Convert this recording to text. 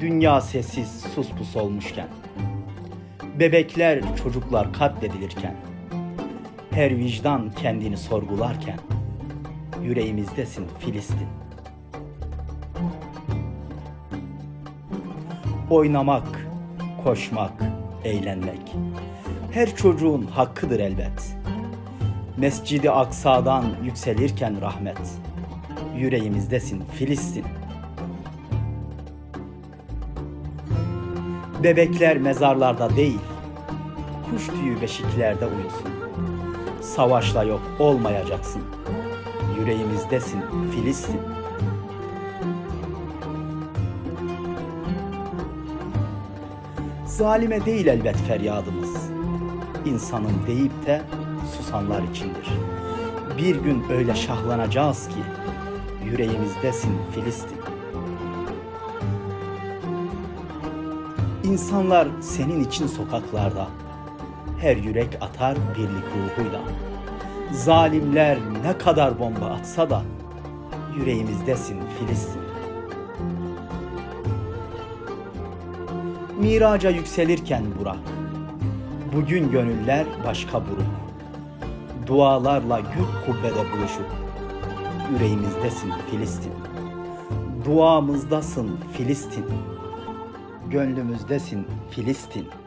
Dünya sessiz sus pus olmuşken, bebekler çocuklar katledilirken, her vicdan kendini sorgularken, yüreğimizdesin Filistin. Oynamak, koşmak, eğlenmek, her çocuğun hakkıdır elbet. Mescidi Aksa'dan yükselirken rahmet, yüreğimizdesin Filistin. Bebekler mezarlarda değil, kuş tüyü beşiklerde uyusun. Savaşla yok olmayacaksın, yüreğimizdesin Filistin. Zalime değil elbet feryadımız, insanın deyip de susanlar içindir. Bir gün öyle şahlanacağız ki, yüreğimizdesin Filistin. İnsanlar senin için sokaklarda, her yürek atar birlik ruhuyla. Zalimler ne kadar bomba atsa da, yüreğimizdesin Filistin. Miraca yükselirken Burak, bugün gönüller başka buruk. Dualarla gök kubbede buluşup, yüreğimizdesin Filistin. Duamızdasın Filistin. Gönlümüzdesin Filistin.